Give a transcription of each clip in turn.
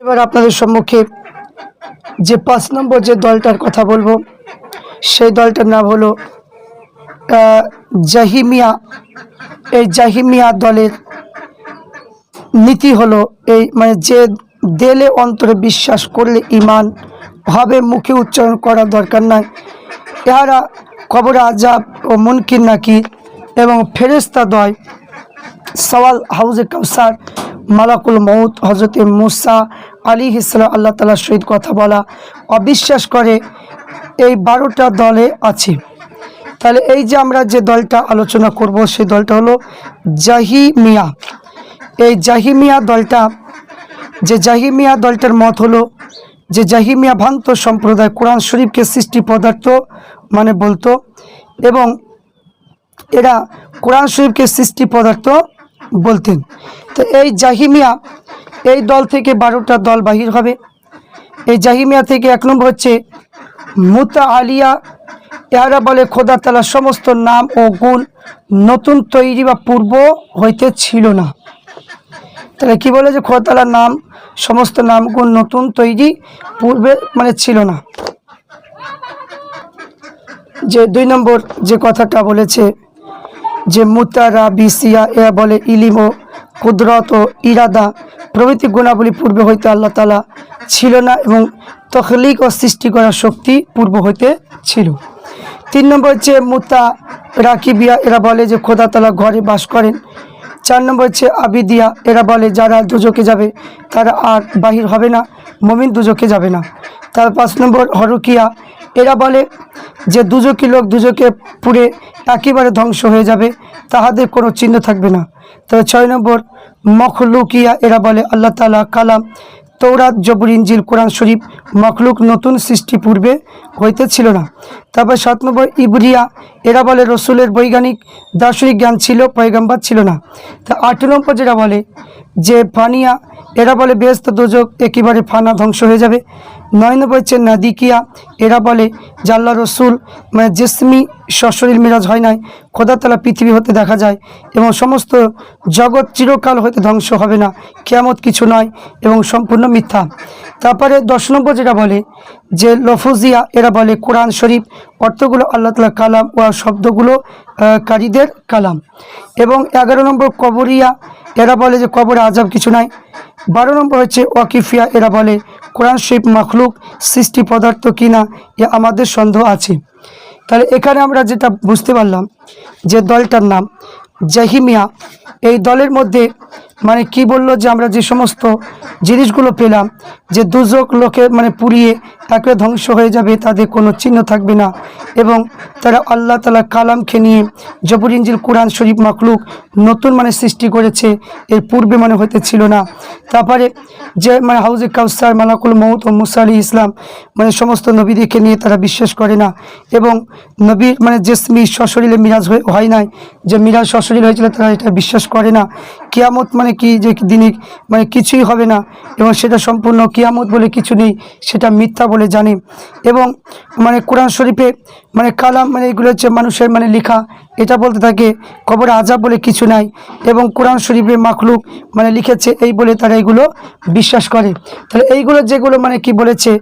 এবার আপনাদের সম্মুখে যে পাঁচ নম্বর যে দলটার কথা বলব, সেই দলটার নাম হলো জাহিমিয়া। এই জাহিমিয়া দলের নীতি হলো এই মানে যে দেলে অন্তরে বিশ্বাস করলে ইমান ভাবে মুখে উচ্চারণ করার দরকার নাই। এহারা কবর আজাব ও মুনকির নাকি এবং ফেরেস্তা দয় সওয়াল হাউজে কাউসার মালাকুল মৌত হজরতে মুসা আলী ইসলাম আল্লাহ তালার সহিত কথা বলা অবিশ্বাস করে এই বারোটা দলে আছে। তাহলে এই যে আমরা যে দলটা আলোচনা করব, সেই দলটা হলো জাহিমিয়া এই জাহিমিয়া দলটা, যে জাহিমিয়া দলটার মত হলো যে জাহিমিয়া ভান্ত সম্প্রদায়, কোরআন শরীফকে সৃষ্টি পদার্থ মানে বলতো, এবং এরা কোরআন শরীফকে সৃষ্টি পদার্থ বলতেন। তো এই জাহিমিয়া এই দল থেকে বারোটা দল বাহির হবে। এই জাহিমিয়া থেকে এক নম্বর হচ্ছে মুতা আলিয়া এহারা বলে খোদা তালার সমস্ত নাম ও গুণ নতুন তৈরি বা পূর্ব হইতে ছিল না। তাহলে কি বলে যে খোদা তালার নাম, সমস্ত নাম, গুণ নতুন তৈরি পূর্বে মানে ছিল না। যে দুই নম্বর যে কথাটা বলেছে যে মুতারা বিসিয়া এরা বলে ইলিম ও কুদরত ও ইরাদা প্রভৃতি গুণাবলী পূর্বে হইতে আল্লাহ তালা ছিল না এবং তখলিক ও সৃষ্টি করার শক্তি পূর্ব হইতে ছিল। তিন নম্বর হচ্ছে মুতা রাকিবিয়া, এরা বলে যে খোদা তালা ঘরে বাস করেন। চার নম্বর হচ্ছে আবিদিয়া, এরা বলে যারা দুজকে যাবে তারা আর বাহির হবে না, মমিন দুজকে যাবে না। তার পাঁচ নম্বর হরকিয়া এরা বলে যে দুজকি লোক দুজকে পুড়ে একেবারে ধ্বংস হয়ে যাবে, তাহাদের কোনো চিহ্ন থাকবে না। তবে ছয় নম্বর, মখলুকিয়া এরা বলে আল্লাহ তালা কালাম তৌরাত জবর ইঞ্জিল কোরআন শরীফ মখলুক নতুন সৃষ্টি পূর্বে হইতে ছিল না। তারপর সাত নম্বর, ইবরিয়া এরা বলে রসুলের বৈজ্ঞানিক দার্শনিক জ্ঞান ছিল, পয়গাম্বার ছিল না। তা আট নম্বর যেটা বলে যে ফানিয়া এরা বলে বেহস্ত দুজক একেবারে ফানা ধ্বংস হয়ে যাবে নয় নম্বর হচ্ছে নাদিকিয়া, এরা বলে জাল্লা রসুল মানে জেসমি সশরীর মিরাজ হয় নাই, খোদাতলা পৃথিবী হতে দেখা যায় এবং সমস্ত জগৎ চিরকাল হতে ধ্বংস হবে না, কেয়ামত কিছু নয় এবং সম্পূর্ণ মিথ্যা। তারপরে দশ নম্বর যেটা বলে যে লফুজিয়া, এরা বলে কোরআন শরীফ, অর্থগুলো আল্লাহ তালা কালাম ও শব্দগুলো কারীদের কালাম। এবং এগারো নম্বর কবরিয়া, এরা বলে যে কবরে আজাব কিছু নাই। বারো নম্বর হচ্ছে ওয়াকিফিয়া, এরা বলে কোরআন শরীফ মখলুক সৃষ্টি পদার্থ কিনা এ আমাদের সন্দেহ আছে। তাহলে এখানে আমরা যেটা বুঝতে পারলাম যে দলটার নাম জাহিমিয়া। এই দলের মধ্যে মানে কি বলল যে আমরা যে সমস্ত জিনিসগুলো পেলাম, যে দুজক লোকে মানে পুড়িয়ে একে ধ্বংস হয়ে যাবে, তাদের কোনো চিহ্ন থাকবে না। এবং তারা আল্লাহ তালা কালামকে নিয়ে জবর ইঞ্জিল, কোরআন শরীফ মাকলুক নতুন মানে সৃষ্টি করেছে, এর পূর্বে মানে হতে ছিল না। তারপরে যে মানে হাউজে কাউসার, মালাকুল মৌত ও মুসা আলী ইসলাম মানে সমস্ত নবীদেরকে নিয়ে তারা বিশ্বাস করে না। এবং নবীর মানে জেসমি সশরীরে মিরাজ হয়ে- হয় নাই, যে মিরাজ সশরীর হয়েছিল, তারা এটা বিশ্বাস করে না। কিয়ামত মানে কি? যে দিনে মানে কিছুই হবে না। এবং সেটা সম্পূর্ণ কিয়ামত বলে কিছু নেই, সেটা মিথ্যা বলে জানে। এবং মানে কোরআন শরীফে মানে কালাম মানে এগুলো হচ্ছে মানুষের মানে লেখা। এটা বলতে থাকে কবরে আজাব বলে কিছু নাই। এবং কোরআন শরীফে মাখলুক মানে লিখেছে, এই বলে তারা এগুলো বিশ্বাস করে। তাহলে এইগুলো যেগুলো মানে কি বলেছে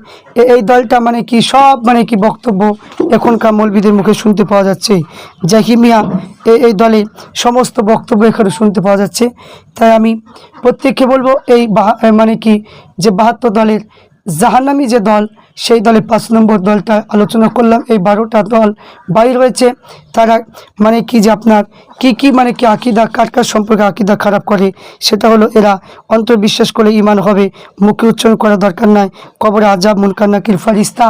এই দলটা মানে কি সব মানে কি বক্তব্য এখনকার মৌলবিদের মুখে শুনতে পাওয়া যাচ্ছে। জাহিমিয়া এই এই দলে সমস্ত বক্তব্য এখানে শুনতে পাওয়া যাচ্ছে। তাই আমি প্রত্যেককে বলব, এই মানে কি যে বাহাত্তর দলের জাহান্নামি যে দল সেই দলে পাঁচ নম্বর দলটা আলোচনা করলাম। এই বারোটা দল বাইর হয়েছে তারা মানে কি যে আপনার কি কি মানে কি আকিদা, কার কার সম্পর্কে আকিদা খারাপ করে, সেটা হলো এরা অন্তর্বিশ্বাস করলে ইমান হবে, মুখে উচ্চারণ করা দরকার নাই, কবরে আজাব মুনকার, নাকির, ফারিস্তা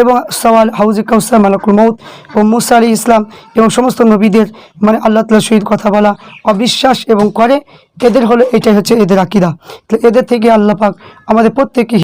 এবং সওয়াল হাউজে কাউসার, মালাকুল মৌত ও মুসা আলী ইসলাম এবং সমস্ত নবীদের মানে আল্লাহ তালার সহিত কথা বলা অবিশ্বাস এবং করে। এদের হলো, এটাই হচ্ছে এদের আকিদা। তো এদের থেকে আল্লাহ পাক আমাদের প্রত্যেককে